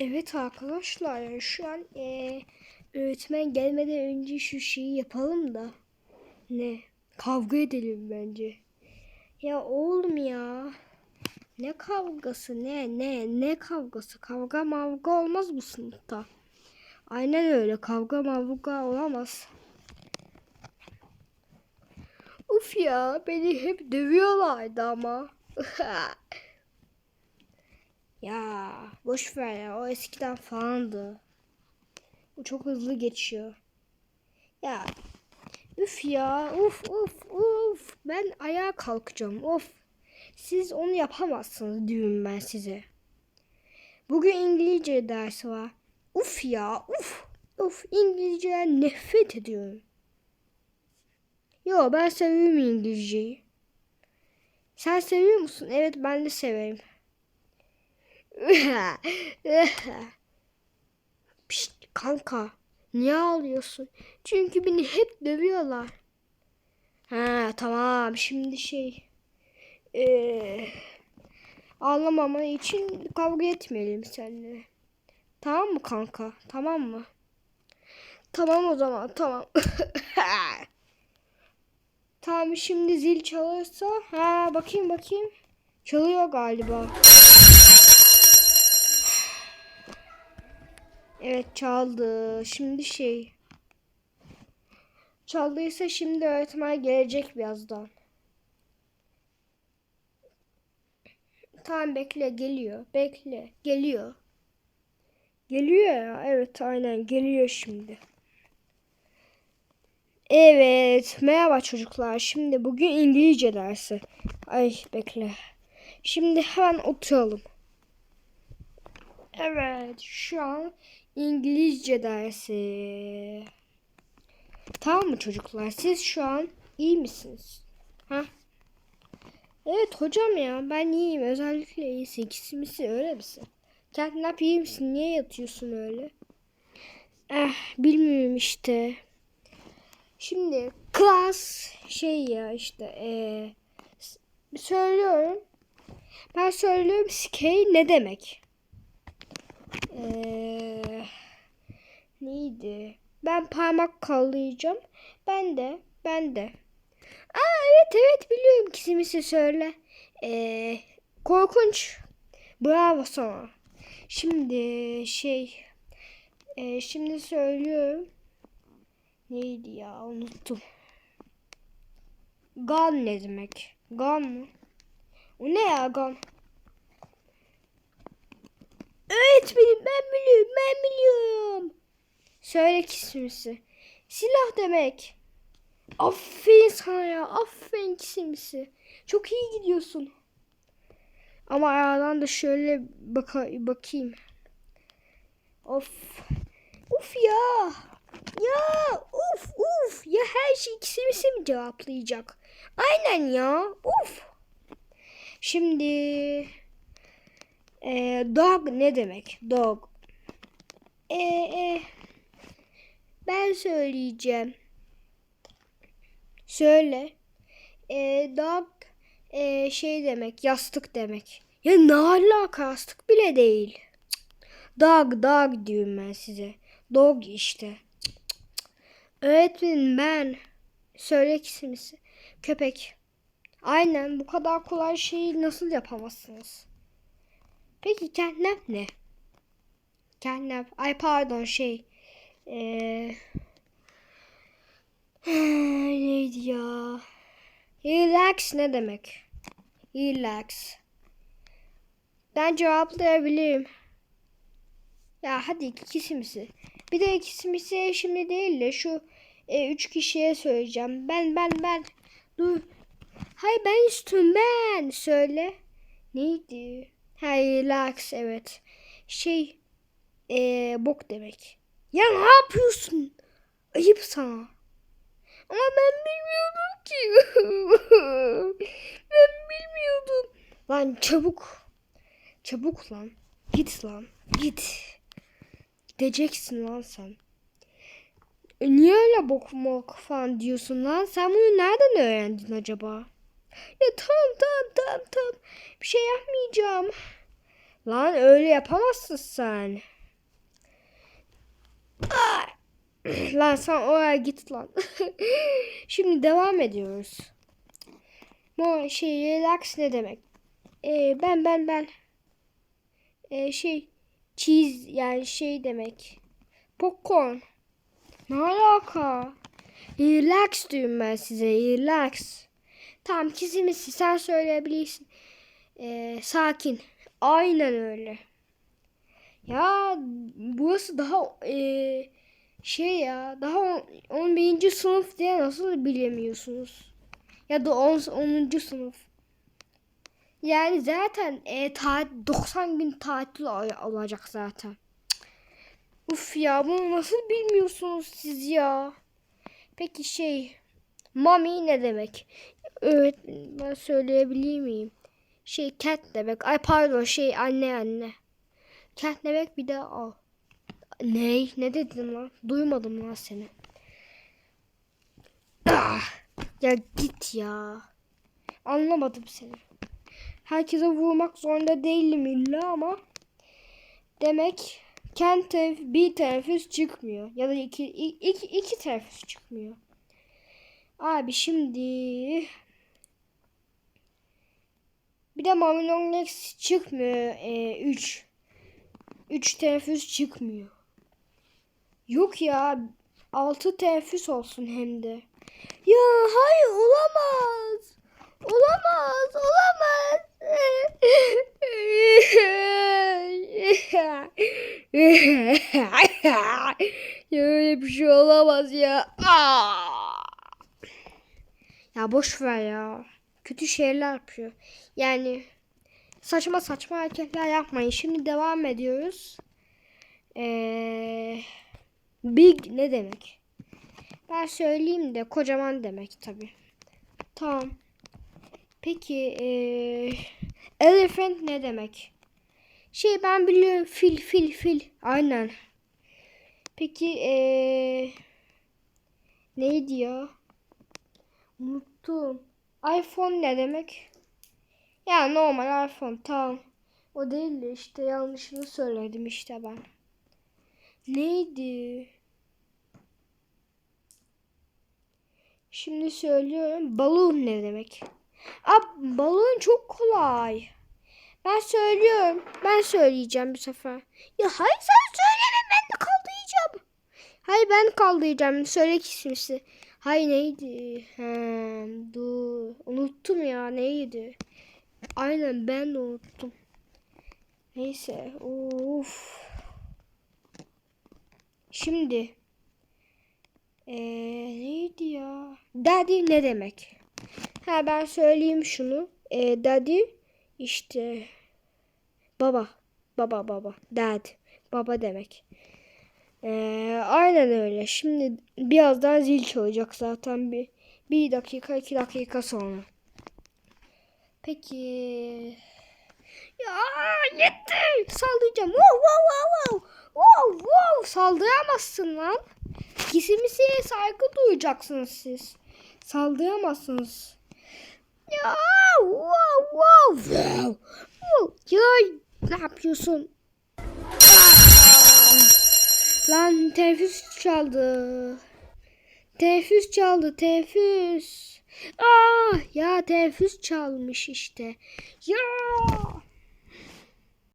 Evet arkadaşlar şu an eee, öğretmen gelmeden önce şu şeyi yapalım da. Ne? Kavga edelim bence. Ya oğlum ya. Ne kavgası ne ne ne kavgası kavga mavga olmaz bu sınıfta. Aynen öyle kavga mavga olamaz. Uf ya beni hep dövüyorlardı ama. Ya boş ver ya o eskiden falandı. Bu çok hızlı geçiyor. Ya üf ya uf uf uf ben ayağa kalkacağım of. Siz onu yapamazsınız diyorum ben size. Bugün İngilizce dersi var. Uf ya uf uf İngilizceden nefret ediyorum. Yo ben seviyorum İngilizceyi. Sen seviyor musun? Evet ben de severim. Pişt, kanka niye ağlıyorsun? Çünkü beni hep dövüyorlar. Ha tamam şimdi şey eee ağlamaman için kavga etmeyelim seninle. Tamam mı kanka? Tamam mı? Tamam o zaman tamam. tamam şimdi zil çalırsa ha bakayım bakayım. Çalıyor galiba. Evet çaldı. Şimdi şey. Çaldıysa şimdi öğretmen gelecek birazdan. Tamam bekle geliyor. Bekle. Geliyor. Geliyor ya. Evet aynen geliyor şimdi. Evet. Merhaba çocuklar. Şimdi bugün İngilizce dersi. Ay bekle. Şimdi hemen oturalım. Evet, şu an İngilizce dersi. Tamam mı çocuklar? Siz şu an iyi misiniz? Ha? Evet hocam ya ben iyiyim. Özellikle iyisin. İkisi misin öyle misin? Kendin iyi misin? Niye yatıyorsun öyle? Eh bilmiyorum işte. Şimdi klas şey ya işte eee söylüyorum. Ben söylüyorum skey ne demek? Ee, neydi? Ben parmak kallayacağım. Ben de, ben de. Aa evet evet biliyorum kisimisi söyle. Ee, korkunç. Bravo sana. Şimdi şey, e, şimdi söylüyorum. Neydi ya unuttum. Gun ne demek? Gun mı? O ne ya gun? Öğretmenim ben biliyorum ben biliyorum. Söyle kismisi. Silah demek. Aferin sana ya. Aferin kismisi. Çok iyi gidiyorsun. Ama aradan da şöyle baka bakayım. Of. Uf ya. Ya uf uf. Ya her şey kismisi mi cevaplayacak? Aynen ya. Uf. Şimdi e, dog ne demek? Dog. E, e, ben söyleyeceğim. Söyle. E, dog e, şey demek, yastık demek. Ya ne alaka yastık bile değil. Dog, dog diyorum ben size. Dog işte. Öğretmenim ben. Söyle ikisimizi. Köpek. Aynen bu kadar kolay şeyi nasıl yapamazsınız? Peki catnap ne? Catnap. Ay pardon şey. Ee, neydi ya? Relax ne demek? Relax. Ben cevaplayabilirim. Ya hadi ikisi misi. Bir de ikisi misi şimdi değil de şu e, üç kişiye söyleyeceğim. Ben ben ben. Dur. Hayır ben istiyorum ben. Söyle. Neydi? Ha, relax evet. Şey ee, bok demek. Ya ne yapıyorsun? Ayıp sana. Ama ben bilmiyordum ki. ben bilmiyordum. Lan çabuk. Çabuk lan. Git lan. Git. Gideceksin lan sen. E niye öyle bok mok falan diyorsun lan? Sen bunu nereden öğrendin acaba? Ya tamam tamam tamam tamam. Bir şey yapmayacağım. Lan öyle yapamazsın sen. Ah! Lan sen oraya git lan. Şimdi devam ediyoruz. Mo şey relax ne demek? Ee, ben ben ben. Ee, şey cheese yani şey demek. Popcorn. Ne alaka? Relax diyorum ben size. Relax. Tamam kizimisi sen söyleyebilirsin. Ee, sakin. Aynen öyle. Ya burası daha ee, şey ya daha on- 11. sınıf diye nasıl bilemiyorsunuz? Ya da 10. 10. sınıf. Yani zaten e, ta- 90 gün tatil ol- olacak zaten. Uf ya bunu nasıl bilmiyorsunuz siz ya? Peki şey mommy ne demek? Evet ben söyleyebilir miyim? Şey cat demek. Ay pardon şey anne anne. Cat demek bir de o. Ne? Ne dedin lan? Duymadım lan seni. Ah, ya git ya. Anlamadım seni. Herkese vurmak zorunda değilim illa ama demek tenef- bir teneffüs çıkmıyor. Ya da iki, iki, iki teneffüs çıkmıyor. Abi şimdi bir de Mamelon Lex çıkmıyor. 3 3 teneffüs çıkmıyor. Yok ya 6 teneffüs olsun hem de. Ya hayır olamaz. Olamaz, olamaz. ya öyle bir şey olamaz ya. Ya boş ver ya. Kötü şeyler yapıyor. Yani saçma saçma hareketler yapmayın. Şimdi devam ediyoruz. Ee, big ne demek? Ben söyleyeyim de kocaman demek tabi. Tamam. Peki ee, elephant ne demek? Şey ben biliyorum fil fil fil. Aynen. Peki ee, neydi ya? Unuttum. iPhone ne demek? Ya normal iPhone tamam. O değil de işte yanlışını söyledim işte ben. Neydi? Şimdi söylüyorum. Balon ne demek? Ab balon çok kolay. Ben söylüyorum. Ben söyleyeceğim bir sefer. Ya hayır sen söyleme ben de kaldıracağım. Hayır ben kaldıracağım. Söyle kismisi. Hayır neydi? He, dur. Unuttum ya neydi? Aynen ben de unuttum. Neyse. Of. Şimdi. Ee, neydi ya? Daddy ne demek? Ha ben söyleyeyim şunu. Ee, daddy işte baba. Baba baba. Dad. Baba demek. Ee, aynen öyle. Şimdi birazdan zil çalacak zaten bir bir dakika iki dakika sonra. Peki. Ya yetti. Sallayacağım. Wow wow wow wow. Wow wow. Saldıramazsın lan. Kesimisiye saygı duyacaksınız siz. Saldıramazsınız. Ya wow wow wow. wow. Ya ne yapıyorsun? Ah! Lan teneffüs çaldı. Teneffüs çaldı teneffüs. Ah ya teneffüs çalmış işte. Ya